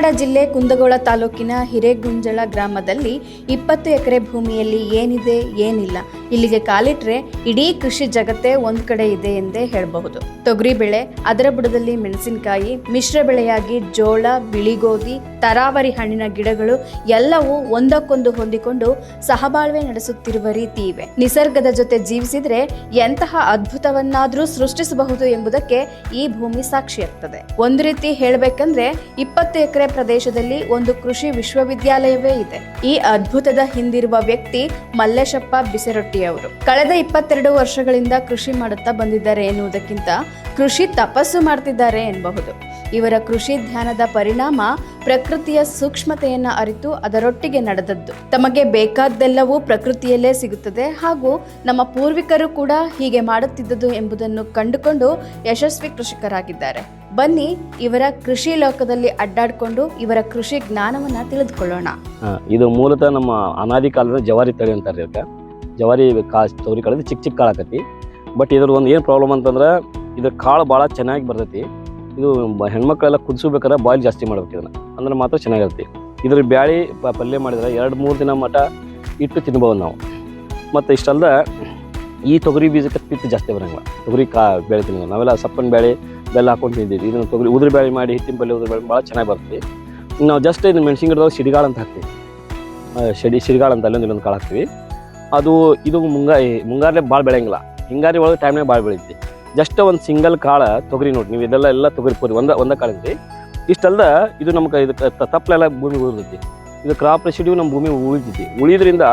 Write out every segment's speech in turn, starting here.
ಧಾರವಾಡ ಜಿಲ್ಲೆ ಕುಂದಗೋಳ ತಾಲೂಕಿನ ಹಿರೇಗುಂಜಳ ಗ್ರಾಮದಲ್ಲಿ ಇಪ್ಪತ್ತು ಎಕರೆ ಭೂಮಿಯಲ್ಲಿ ಏನಿದೆ ಏನಿಲ್ಲ. ಇಲ್ಲಿಗೆ ಕಾಲಿಟ್ರೆ ಇಡೀ ಕೃಷಿ ಜಗತ್ತೇ ಒಂದ್ ಕಡೆ ಇದೆ ಎಂದೇ ಹೇಳಬಹುದು. ತೊಗರಿ ಬೆಳೆ, ಅದರ ಬುಡದಲ್ಲಿ ಮೆಣಸಿನಕಾಯಿ, ಮಿಶ್ರ ಬೆಳೆಯಾಗಿ ಜೋಳ, ಬಿಳಿಗೋಧಿ, ತರಾವರಿ ಹಣ್ಣಿನ ಗಿಡಗಳು ಎಲ್ಲವೂ ಒಂದಕ್ಕೊಂದು ಹೊಂದಿಕೊಂಡು ಸಹಬಾಳ್ವೆ ನಡೆಸುತ್ತಿರುವ ರೀತಿ ಇವೆ. ನಿಸರ್ಗದ ಜೊತೆ ಜೀವಿಸಿದ್ರೆ ಎಂತಹ ಅದ್ಭುತವನ್ನಾದ್ರೂ ಸೃಷ್ಟಿಸಬಹುದು ಎಂಬುದಕ್ಕೆ ಈ ಭೂಮಿ ಸಾಕ್ಷಿಯಾಗ್ತದೆ ಒಂದು ರೀತಿ ಹೇಳಬೇಕಂದ್ರೆ ಇಪ್ಪತ್ತು ಎಕರೆ ಪ್ರದೇಶದಲ್ಲಿ ಒಂದು ಕೃಷಿ ವಿಶ್ವವಿದ್ಯಾಲಯವೇ ಇದೆ. ಈ ಅದ್ಭುತದ ಹಿಂದಿರುವ ವ್ಯಕ್ತಿ ಮಲ್ಲೇಶಪ್ಪ ಬಿಸರೊಟ್ಟಿಯವರು ಕಳೆದ ಇಪ್ಪತ್ತೆರಡು ವರ್ಷಗಳಿಂದ ಕೃಷಿ ಮಾಡುತ್ತಾ ಬಂದಿದ್ದಾರೆ ಎನ್ನುವುದಕ್ಕಿಂತ ಕೃಷಿ ತಪಸ್ಸು ಮಾಡ್ತಿದ್ದಾರೆ ಎನ್ನಬಹುದು ಇವರ ಕೃಷಿ ಧ್ಯಾನದ ಪರಿಣಾಮ ಪ್ರಕೃತಿಯ ಸೂಕ್ಷ್ಮತೆಯನ್ನ ಅರಿತು ಅದರೊಟ್ಟಿಗೆ ನಡೆದದ್ದು. ತಮಗೆ ಬೇಕಾದ್ದೆಲ್ಲವೂ ಪ್ರಕೃತಿಯಲ್ಲೇ ಸಿಗುತ್ತದೆ ಹಾಗೂ ನಮ್ಮ ಪೂರ್ವಿಕರು ಕೂಡ ಹೀಗೆ ಮಾಡುತ್ತಿದ್ದುದು ಎಂಬುದನ್ನು ಕಂಡುಕೊಂಡು ಯಶಸ್ವಿ ಕೃಷಿಕರಾಗಿದ್ದಾರೆ. ಬನ್ನಿ ಇವರ ಕೃಷಿ ಲೋಕದಲ್ಲಿ ಅಡ್ಡಾಡ್ಕೊಂಡು ಇವರ ಕೃಷಿ ಜ್ಞಾನವನ್ನ ತಿಳಿದುಕೊಳ್ಳೋಣ. ಇದು ಮೂಲತಃ ನಮ್ಮ ಅನಾದಿ ಕಾಲದ ಜವಾರಿ ತಳಿ ಅಂತಾರೆ ಜವಾರಿ ಕಾಸು ತೊಗರಿ ಕಾಳದ ಚಿಕ್ಕ ಚಿಕ್ಕ ಕಾಳು ಆಕತಿ. ಬಟ್ ಇದ್ರ ಒಂದು ಏನು ಪ್ರಾಬ್ಲಮ್ ಅಂತಂದ್ರೆ ಇದ್ರ ಕಾಳು ಭಾಳ ಚೆನ್ನಾಗಿ ಬರ್ತೈತಿ. ಇದು ಹೆಣ್ಮಕ್ಳೆಲ್ಲ ಕುದಿಸ್ಬೇಕಾದ್ರೆ ಬಾಯ್ಲ್ ಜಾಸ್ತಿ ಮಾಡ್ಬೇಕು ಇದನ್ನು. ಅಂದ್ರೆ ಮಾತ್ರ ಚೆನ್ನಾಗಿರುತ್ತೆ. ಇದ್ರ ಬ್ಯಾಳಿ ಪಲ್ಯ ಮಾಡಿದ್ರೆ ಎರಡು ಮೂರು ದಿನ ಮಟ ಇಟ್ಟು ತಿನ್ಬೋದು ನಾವು. ಮತ್ತು ಇಷ್ಟಲ್ದ ಈ ತೊಗರಿ ಬೀಜಕ್ಕೆ ಪಿತ್ತು ಜಾಸ್ತಿ ಬರೋಂಗಿಲ್ಲ. ತೊಗರಿ ಕಾ ಬೇಳೆ ತಿನ್ನೋದು. ನಾವೆಲ್ಲ ಸಪ್ಪನ ಬೇಳೆ ಬೆಲ್ಲ ಹಾಕೊಂಡು ತಿಂದಿದ್ವಿ. ಇದನ್ನು ತೊಗರಿ ಉದುರು ಬೇಳೆ ಮಾಡಿ, ಹಿಟ್ಟಿನ ಪಲ್ಯ ಉದುರು ಬೇಳೆ ಭಾಳ ಚೆನ್ನಾಗಿ ಬರ್ತದೆ ನಾವು ಜಸ್ಟ್ ಇದನ್ನು ಮೆಣಸಿನ ಗಿಡದಾಗ ಸಿಡಿಗಾಳು ಅಂತ ಹಾಕ್ತೀವಿ. ಶಡಿ ಸಿಡಿಗಾಳ ಅಂತ ಅಲ್ಲೊಂದು ಇಲ್ಲೊಂದು ಕಾಳು ಹಾಕ್ತೀವಿ. ಅದು, ಇದು ಮುಂಗಾರಿ ಮುಂಗಾರಲ್ಲೇ ಭಾಳ ಬೆಳೆಯಂಗಿಲ್ಲ. ಹಿಂಗಾರಿ ಒಳಗೆ ಟೈಮ್ನಾಗ ಭಾಳ ಬೆಳೀತಿ. ಜಸ್ಟ್ ಒಂದು ಸಿಂಗಲ್ ಕಾಳು ತೊಗರಿ ನೋಡಿ, ನೀವು ಇದೆಲ್ಲ, ಎಲ್ಲ ತೊಗರಿ ಪೂರಿ, ಒಂದ ಒಂದ ಕಾಳು ಐತಿ ಇಷ್ಟಲ್ದ ಇದು ನಮ್ಗೆ ಇದಕ್ಕೆ ತಪ್ಪಲೆಲ್ಲ ಭೂಮಿ ಉಳಿದೈತಿ. ಇದು ಕ್ರಾಪ್ ರೆಸಿಡ್ಯೂ ನಮ್ಮ ಭೂಮಿ ಉಳಿತೈತಿ ಉಳಿದ್ರಿಂದ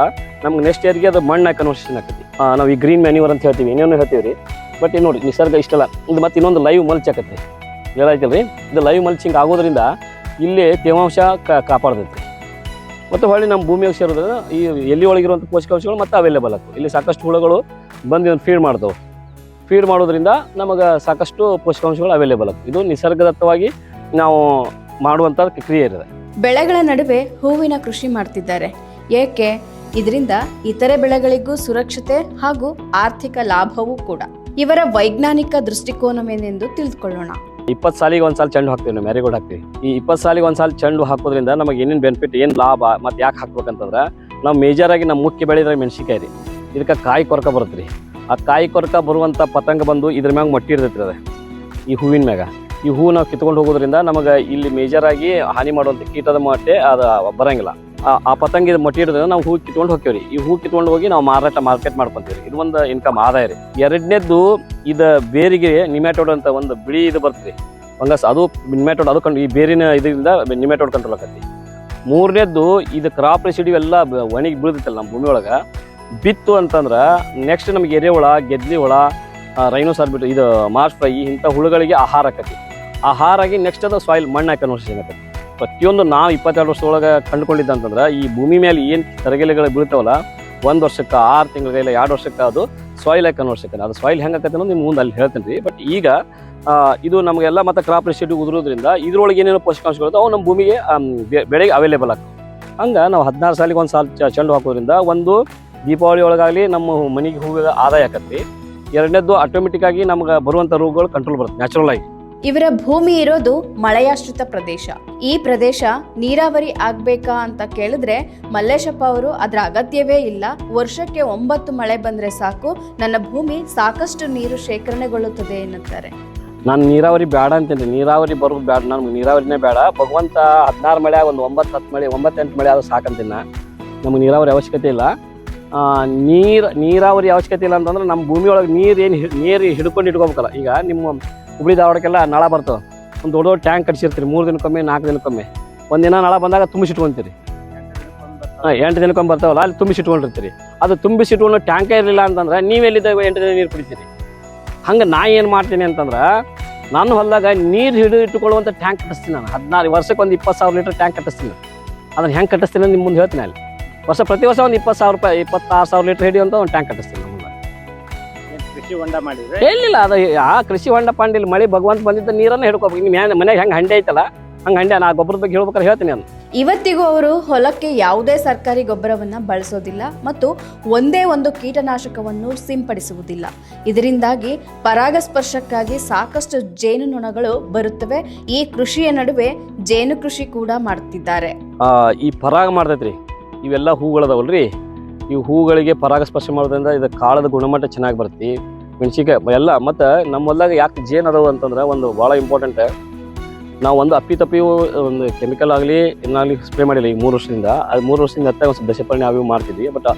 ನಮ್ಗೆ ನೆಕ್ಸ್ಟ್ ಇಯರ್ಗೆ ಅದು ಮಣ್ಣು ಕನ್ವರ್ಷನ್ ಆಗ್ತೈತಿ ನಾವು ಈ ಗ್ರೀನ್ ಮ್ಯಾನ್ಯೂರ್ ಅಂತ ಹೇಳ್ತೀವಿ, ಇನ್ನೇನು ಹೇಳ್ತೀವಿ ರೀ ಬಟ್ ಏನು ನೋಡಿ, ನಿಸರ್ಗ ಇಷ್ಟಲ್ಲ ಇದು ಮತ್ತೆ ಇನ್ನೊಂದು ಲೈವ್ ಮಲ್ಚ್ ಆಕತ್ತೆ ಹೇಳಾಯ್ತಲ್ಲ ರೀ ಇದು ಲೈವ್ ಮಲ್ಚಿಂಗ್ ಆಗೋದ್ರಿಂದ ಇಲ್ಲಿ ತೇವಾಂಶ ಕಾಪಾಡ್ತೈತಿ ಮತ್ತು ಹೊಳ್ಳಿ ನಮ್ಮ ಭೂಮಿಯಾಗ ಸೇರೋದ್ರಿಂದ ಈ ಎಲ್ಲಿ ಒಳಗಿರುವಂಥ ಪೋಷಕಾಂಶಗಳು ಮತ್ತೆ ಅವೈಲೇಬಲ್ ಆಗ್ತವೆ. ಇಲ್ಲಿ ಸಾಕಷ್ಟು ಹುಳುಗಳು ಬಂದು ಫೀಡ್ ಮಾಡ್ತವೆ. ಫೀಡ್ ಮಾಡೋದ್ರಿಂದ ನಮಗೆ ಸಾಕಷ್ಟು ಪೋಷಕಾಂಶಗಳು ಅವೈಲೇಬಲ್ ಆಗ್ತವೆ. ಇದು ನಿಸರ್ಗದತ್ತವಾಗಿ ನಾವು ಮಾಡುವಂಥ ಕ್ರಿಯೆ ಇದೆ ಬೆಳೆಗಳ ನಡುವೆ ಹೂವಿನ ಕೃಷಿ ಮಾಡ್ತಿದ್ದಾರೆ. ಏಕೆ? ಇದರಿಂದ ಇತರೆ ಬೆಳೆಗಳಿಗೂ ಸುರಕ್ಷತೆ ಹಾಗೂ ಆರ್ಥಿಕ ಲಾಭವೂ ಕೂಡ. ಇವರ ವೈಜ್ಞಾನಿಕ ದೃಷ್ಟಿಕೋನವೇನೆಂದು ತಿಳಿದುಕೊಳ್ಳೋಣ. ಇಪ್ಪತ್ತು ಸಾಲಿಗೆ ಒಂದು ಸಾಲ ಚೆಂಡು ಹಾಕ್ತೀವಿ ನಾವು, ಮ್ಯಾರಿಗೋಲ್ಡ್ ಹಾಕ್ತೀವಿ. ಈ ಇಪ್ಪತ್ತು ಸಾಲಿಗೆ ಒಂದು ಸಾಲ ಚೆಂಡು ಹಾಕೋದ್ರಿಂದ ನಮಗೆ ಏನೇನು ಬೆನಿಫಿಟ್ ಏನು ಲಾಭ, ಮತ್ತು ಯಾಕೆ ಹಾಕ್ಬೇಕಂತಂದ್ರೆ ನಾವು ಮೇಜರಾಗಿ ನಮ್ಮ ಮುಖ್ಯ ಬೆಳೆದ್ರೆ ಮೆಣಸಿಕಾಯಿ ರೀ. ಇದಕ್ಕೆ ಕಾಯಿ ಕೊರಕ ಬರುತ್ತೆ ರೀ ಆ ಕಾಯಿ ಕೊರಕ ಬರುವಂಥ ಪತಂಗ ಬಂದು ಇದ್ರ ಮ್ಯಾಗ ಮೊಟ್ಟಿ ಇರ್ತೈತಿ ಅದು. ಈ ಹೂವಿನ ಮ್ಯಾಗ. ಈ ಹೂವು ನಾವು ಕಿತ್ಕೊಂಡು ಹೋಗೋದ್ರಿಂದ ನಮಗೆ ಇಲ್ಲಿ ಮೇಜರಾಗಿ ಹಾನಿ ಮಾಡುವಂಥ ಕೀಟದ ಮಟ್ಟೆ ಅದು, ಬರಂಗಿಲ್ಲ. ಆ- ಪತಂಗ ಮಟ್ಟಿ ಇರೋದ್ರಿಂದ ನಾವು ಹೂ ಕಿತ್ಕೊಂಡು ಹೋಗ್ತೀವಿ ಈ ಹೂ ಕಿತ್ಕೊಂಡು ಹೋಗಿ ನಾವು ಮಾರಾಟ ಮಾರ್ಕೆಟ್ ಮಾಡ್ಕೊಂತೀವಿ ಇದು ಒಂದು ಇನ್ಕಮ್ ಆದಾಯ ರೀ. ಎರಡನೇದ್ದು ಇದು ಬೇರಿಗೆ ನಿಮ್ಯಾಟೋಡ್ ಅಂತ ಒಂದು ಬಿಳಿ ಇದು ಬರ್ತದೆ. ಫಂಗಸ್ ಅದು ನಿಮ್ಯಾಟೋಡ್ ಅದು ಕಂಡು ಈ ಬೇರಿನ ಇದರಿಂದ ನಿಮ್ಯಾಟೋಡ್ ಕಂಟ್ರೋಲ್ ಆಗತ್ತೆ ಮೂರನೇದ್ದು ಇದು ಕ್ರಾಪ್ ರೆಸಿಡಿ ಎಲ್ಲ ಒಣಗಿ ಬೀಳ್ತೈತಲ್ಲ ನಮ್ಮ ಭೂಮಿ ಒಳಗೆ. ಬಿತ್ತು ಅಂತಂದ್ರೆ ನೆಕ್ಸ್ಟ್ ನಮಗೆ ಎರೆಹುಳ ಗೆದ್ಲಿ ಹುಳ ರೈನೋಸಾರ್ ಬಿಟ್ಟು ಇದು ಮಾರ್ಚ್ ಫ್ರೈ ಇಂಥ ಹುಳುಗಳಿಗೆ ಆಹಾರ ಆಕತಿ ಆಹಾರ ಆಗಿ ನೆಕ್ಸ್ಟ್ ಅದು ಸಾಯಿಲ್ ಮಣ್ಣು ಕನ್ವರ್ಸೇಷನ್ ಆಕತಿ ಪ್ರತಿಯೊಂದು ನಾವು ಇಪ್ಪತ್ತೆರಡು ವರ್ಷದೊಳಗೆ ಕಂಡುಕೊಂಡಿದ್ದ ಅಂತಂದ್ರೆ ಈ ಭೂಮಿ ಮೇಲೆ ಏನು ತರಗೆಲೆಗಳು ಬೀಳ್ತಾವಲ್ಲ, ಒಂದು ವರ್ಷಕ್ಕೆ, ಆರು ತಿಂಗಳಿಗೆ ಇಲ್ಲ, ಎರಡು ವರ್ಷಕ್ಕೆ ಅದು ಸಾಯಿಲ್ ಆಗಿ ವರ್ಷಕ್ಕೆ ಅದು ಸಾಯಿಲ್ ಹೆಂಗೆ ಆಕತಿ ಅನ್ನೋದು ನಿಮ್ಮ ಮುಂದೆ ಅಲ್ಲಿ ಹೇಳ್ತೀನಿ ರೀ. ಬಟ್ ಈಗ ಇದು ನಮಗೆಲ್ಲ ಮತ್ತು ಕ್ರಾಪ್ ರೆಸಿಡ್ಯೂ ಉದುರೋದ್ರಿಂದ ಇದ್ರೊಳಗೆ ಏನೇನು ಪೋಷಕಾಂಶಗಳು ಅವು ನಮ್ಮ ಭೂಮಿಗೆ ಬೆಳೆಗೆ ಅವೈಲೇಬಲ್ ಆಗ್ತವೆ ಹಂಗೆ ನಾವು ಹದಿನಾರು ಸಾಲಿಗೆ ಒಂದು ಸಾಲ ಚೆಂಡು ಹಾಕೋದ್ರಿಂದ ಒಂದು ದೀಪಾವಳಿ ಒಳಗಾಗಲಿ ನಮ್ಮ ಮನೆಗೆ ಹೂವಿಗೆ ಆದಾಯ ಆಕತ್ತಿ ಎರಡನೇದು ಆಟೋಮೆಟಿಕ್ ಆಗಿ ನಮ್ಗೆ ಬರುವಂಥ ರೋಗಗಳು ಕಂಟ್ರೋಲ್ ಬರುತ್ತೆ ನ್ಯಾಚುರಲ್ ಆಗಿ. ಇವರ ಭೂಮಿ ಇರೋದು ಮಳೆಯಾಶ್ರಿತ ಪ್ರದೇಶ. ಈ ಪ್ರದೇಶ ನೀರಾವರಿ ಆಗ್ಬೇಕಾ ಅಂತ ಕೇಳಿದ್ರೆ ಮಲ್ಲೇಶಪ್ಪ ಅವರು ಅದರ ಅಗತ್ಯವೇ ಇಲ್ಲ. ವರ್ಷಕ್ಕೆ ಒಂಬತ್ತು ಮಳೆ ಬಂದ್ರೆ ಸಾಕು, ನನ್ನ ಭೂಮಿ ಸಾಕಷ್ಟು ನೀರು ಶೇಖರಣೆಗೊಳ್ಳುತ್ತದೆ ಎನ್ನುತ್ತಾರೆ. ನಾನು ನೀರಾವರಿ ಬೇಡ ಅಂತೀನಿ. ನೀರಾವರಿ ಬರೋದು ಬೇಡ ನಮ್ಗೆ ನೀರಾವರಿನೇ ಬೇಡ ಭಗವಂತ ಹದಿನಾರು ಮಳೆ ಒಂದು ಒಂಬತ್ತು ಹತ್ತು ಮಳೆ, ಒಂಬತ್ತೆಂಟು ಮಳೆ ಆದ್ರೆ ಸಾಕಂತೀನಿ. ನಮ್ಗೆ ನೀರಾವರಿ ಅವಶ್ಯಕತೆ ಇಲ್ಲ. ನೀರು, ನೀರಾವರಿ ಅವಶ್ಯಕತೆ ಇಲ್ಲ ಅಂತಂದ್ರೆ ನಮ್ಮ ಭೂಮಿಯೊಳಗೆ ನೀರು ಏನು ನೀರು ಹಿಡ್ಕೊಂಡು ಇಟ್ಕೋಬೇಕಲ್ಲ. ಈಗ ನಿಮ್ಮ ಹುಬ್ಳಿ ಧಾರವಾಡಕ್ಕೆಲ್ಲ ನಳ ಬರ್ತವೆ. ಒಂದು ದೊಡ್ಡ ದೊಡ್ಡ ಟ್ಯಾಂಕ್ ಕಟ್ಸಿರ್ತೀರಿ, ಮೂರು ದಿನಕ್ಕೊಮ್ಮೆ, ನಾಲ್ಕು ದಿನಕ್ಕೊಮ್ಮೆ. ಒಂದಿನ ನಳ ಬಂದಾಗ ತುಂಬಿಸಿಟ್ಕೊಂತೀರಿ ಹಾಂ, ಎಂಟು ದಿನಕ್ಕೊಮ್ಮೆ ಬರ್ತಾವಲ್ಲ, ಅಲ್ಲಿ ತುಂಬಿಸಿಟ್ಕೊಂಡಿರ್ತೀರಿ ಅದು ತುಂಬಿಸಿಟ್ಕೊಂಡು ಟ್ಯಾಂಕೇ ಇರಲಿಲ್ಲ ಅಂತಂದ್ರೆ ನೀವೆಲ್ಲಿದ್ದ ಎಂಟು ದಿನ ನೀರು ಕುಡಿತೀರಿ. ಹಂಗೆ ನಾ ಏನು ಮಾಡ್ತೀನಿ ಅಂತಂದ್ರೆ ನಾನು ಹೊಲದಾಗ ನೀರು ಹಿಡಿದು ಇಟ್ಟುಕೊಳ್ಳುವಂಥ ಟ್ಯಾಂಕ್ ಕಟ್ಟಿಸ್ತೀನಿ ನಾನು. ಹದಿನಾರು ವರ್ಷಕ್ಕೆ ಒಂದು ಇಪ್ಪತ್ತು ಸಾವಿರ ಲೀಟರ್ ಟ್ಯಾಂಕ್ ಕಟ್ಟಿಸ್ತೀನಿ ಅದನ್ನು ಹೆಂಗೆ ಕಟ್ಟಿಸ್ತೀನಿ ನಿಮ್ಮ ಮುಂದೆ ಹೇಳ್ತೀನಿ ಅಲ್ಲಿ. ವರ್ಷ ಪ್ರತಿ ವರ್ಷ ಒಂದು ಇಪ್ಪತ್ತು ಸಾವಿರ ರೂಪಾಯಿ, ಇಪ್ಪತ್ತಾರು ಸಾವಿರ ಲೀಟರ್ ಹಿಡಿಯುವಂಥ ಒಂದು ಟ್ಯಾಂಕ್ ಕಟ್ಟಿಸ್ತೀನಿ ಕೃಷಿ ಹೊಂಡ ಮಾಡಿದ್ರೆ? ಎಲ್ಲಿಲ್ಲ ಅದು ಆ ಕೃಷಿ ಹೊಂಡ ಪಾಂಡಿಲ್ ಮಳೆ ಭಗವಂತ ಬಂದಿದ್ದ ನೀರನ್ನ ಹಿಡ್ಕೋಬೇಕು. ನಿಮ್ಮ ಮನೆಗೆ ಹೆಂಗೆ ಹಂಡೆ ಐತಲ್ಲ ಹಂಗೆ ಹಂಡೆ ನಾ ಗೊಬ್ಬರದ ಬಗ್ಗೆ ಹೇಳ್ಬೇಕಾದ್ರೆ ಹೇಳ್ತೀನಿ ನಾನು. ಇವತ್ತಿಗೂ ಅವರು ಹೊಲಕ್ಕೆ ಯಾವುದೇ ಸರ್ಕಾರಿ ಗೊಬ್ಬರವನ್ನು ಬಳಸೋದಿಲ್ಲ ಮತ್ತು ಒಂದೇ ಒಂದು ಕೀಟನಾಶಕವನ್ನು ಸಿಂಪಡಿಸುವುದಿಲ್ಲ. ಇದರಿಂದಾಗಿ ಪರಾಗಸ್ಪರ್ಶಕ್ಕಾಗಿ ಸಾಕಷ್ಟು ಜೇನುನೊಣಗಳು ಬರುತ್ತವೆ. ಈ ಕೃಷಿಯ ನಡುವೆ ಜೇನು ಕೃಷಿ ಕೂಡ ಮಾಡುತ್ತಿದ್ದಾರೆ ಆ, ಈ ಪರಾಗ ಮಾಡ್ತೈತ್ರಿ. ಇವೆಲ್ಲ ಹೂಗಳದವಲ್ರಿ. ಈ ಹೂಗಳಿಗೆ ಪರಾಗಸ್ಪರ್ಶ ಮಾಡೋದ್ರಿಂದ ಇದು ಕಾಳದ ಗುಣಮಟ್ಟ ಚೆನ್ನಾಗಿ ಬರ್ತೈತಿ. ಮೆಣಸಿನ್ಕಾಯಿ ಎಲ್ಲ. ಮತ್ತು ನಮ್ಮ ಹೊಲ್ದಾಗ ಯಾಕೆ ಜೇನು ಅದಾವ ಅಂತಂದ್ರೆ ಒಂದು ಭಾಳ ಇಂಪಾರ್ಟೆಂಟ್ ನಾವು ಒಂದು ಅಪ್ಪಿ ತಪ್ಪಿ ಒಂದು ಕೆಮಿಕಲ್ ಆಗಲಿ ಏನಾಗಲಿ ಸ್ಪ್ರೇ ಮಾಡಿಲ್ಲ ಈಗ ಮೂರು ವರ್ಷದಿಂದ. ಅದು ಮೂರು ವರ್ಷದಿಂದ ಹತ್ತಾಗ ಒಂದು ಸ್ವಲ್ಪ ದಶಪರ್ಣಿ ಮಾಡ್ತಿದ್ವಿ. ಬಟ್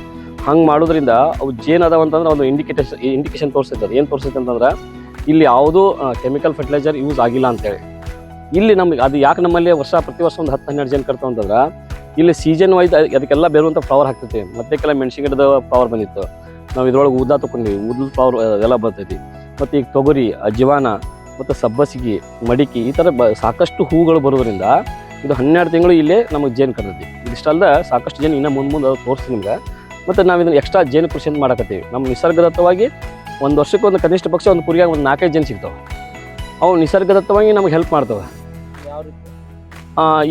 ಹಂಗೆ ಮಾಡೋದ್ರಿಂದ ಅವು ಜೇನು ಅದಾವ ಅಂತಂದ್ರೆ ಒಂದು ಇಂಡಿಕೇಟೇಷನ್ ಇಂಡಿಕೇಶನ್ ತೋರಿಸ್ತೈತೆ ಏನು ತೋರಿಸ್ತೈತೆ ಅಂತಂದ್ರೆ ಇಲ್ಲಿ ಯಾವುದೂ ಕೆಮಿಕಲ್ ಫರ್ಟಿಲೈಸರ್ ಯೂಸ್ ಆಗಿಲ್ಲ ಅಂತೇಳಿ. ಇಲ್ಲಿ ನಮ್ಗೆ ಅದು ಯಾಕೆ ನಮ್ಮಲ್ಲಿ ವರ್ಷ, ಪ್ರತಿ ವರ್ಷ ಒಂದು ಹತ್ತು ಹನ್ನೆರಡು ಜನ ಕರ್ತಾವ ಅಂತಂದ್ರೆ, ಇಲ್ಲಿ ಸೀಸನ್ ವೈಸ್ ಅದಕ್ಕೆಲ್ಲ ಬೇರುವಂಥ ಫ್ಲವರ್ ಹಾಕ್ತೈತಿ. ಮತ್ತೆ ಕೆಲ ಮೆಣಸಿನ ಗಿಡದ ಫ್ಲವರ್ ಬಂದಿತ್ತು. ನಾವು ಇದ್ರೊಳಗೆ ಉದ್ದ ತಗೊಂಡ್ವಿ ಉದ್ದ ಫ್ಲವರ್ ಎಲ್ಲ ಬರ್ತೈತಿ. ಮತ್ತು ಈಗ ತೊಗರಿ ಅಜ್ವಾನ ಮತ್ತು ಸಬ್ಬಸಿಗೆ ಮಡಿಕೆ ಈ ಥರ ಬ, ಸಾಕಷ್ಟು ಹೂಗಳು ಬರೋದ್ರಿಂದ ಇದು ಹನ್ನೆರಡು ತಿಂಗಳು ಇಲ್ಲೇ ನಮಗೆ ಜೇನು ಕರ್ತೈತಿ ಇದಿಷ್ಟಲ್ದ ಸಾಕಷ್ಟು ಜೇನು ಇನ್ನೂ ಮುಂದೆ ಮುಂದೆ ತೋರಿಸ್ತೀನಿ ನಿಮ್ಗೆ. ಮತ್ತು ನಾವು ಇದನ್ನು ಎಕ್ಸ್ಟ್ರಾ ಜೇನು ಕೃಷಿ ಅಂತ ಮಾಡಕತ್ತೀವಿ. ನಮ್ಮ ನಿಸರ್ಗದತ್ತವಾಗಿ ಒಂದು ವರ್ಷಕ್ಕೆ ಒಂದು ಕನಿಷ್ಠ ಪಕ್ಷ ಒಂದು ಕುರಿಯಾಗ ಒಂದು ನಾಲ್ಕೈದು ಜೇನು ಸಿಗ್ತಾವೆ. ಅವು ನಿಸರ್ಗದತ್ತವಾಗಿ ನಮಗೆ ಹೆಲ್ಪ್ ಮಾಡ್ತವೆ.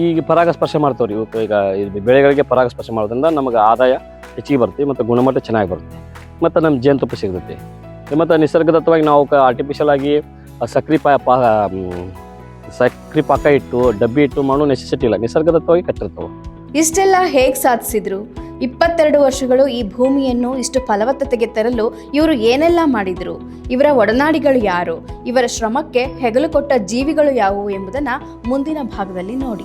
ಈಗ ಪರಾಗಸ್ಪರ್ಶ ಮಾಡ್ತಾವ್ರಿ. ಇವತ್ತು ಈಗ, ಇದು ಬೆಳೆಗಳಿಗೆ ಪರಾಗಸ್ಪರ್ಶ ಮಾಡೋದ್ರಿಂದ ನಮಗೆ ಆದಾಯ ಹೆಚ್ಚಿಗೆ ಬರುತ್ತೆ ಮತ್ತು ಗುಣಮಟ್ಟ ಚೆನ್ನಾಗಿ ಬರುತ್ತೆ. ಮತ್ತು ನಮ್ಮ ಜೇನುತುಪ್ಪ ಸಿಗ್ತೈತಿ. ಮತ್ತು ನಿಸರ್ಗದತ್ತವಾಗಿ ನಾವು ಆರ್ಟಿಫಿಷಿಯಲ್ ಆಗಿ ಸಕ್ರಿ ಸಕ್ರೆ ಪಾ ಮ್, ಪಾಕ ಇಟ್ಟು ಡಬ್ಬಿ ಇಟ್ಟು ಮಾಡೋ ನೆಸೆಸಿಟಿ ಇಲ್ಲ. ನಿಸರ್ಗದತ್ತವಾಗಿ ಕಟ್ಟಿರ್ತವೆ. ಇಷ್ಟೆಲ್ಲ ಹೇಗೆ ಸಾಧಿಸಿದ್ರು? ಇಪ್ಪತ್ತೆರಡು ವರ್ಷಗಳು ಈ ಭೂಮಿಯನ್ನು ಇಷ್ಟು ಫಲವತ್ತತೆಗೆ ತರಲು ಇವರು ಏನೆಲ್ಲ ಮಾಡಿದರು? ಇವರ ಒಡನಾಡಿಗಳು ಯಾರು? ಇವರ ಶ್ರಮಕ್ಕೆ ಹೆಗಲು ಕೊಟ್ಟ ಜೀವಿಗಳು ಯಾವುವು ಎಂಬುದನ್ನು ಮುಂದಿನ ಭಾಗದಲ್ಲಿ ನೋಡಿ.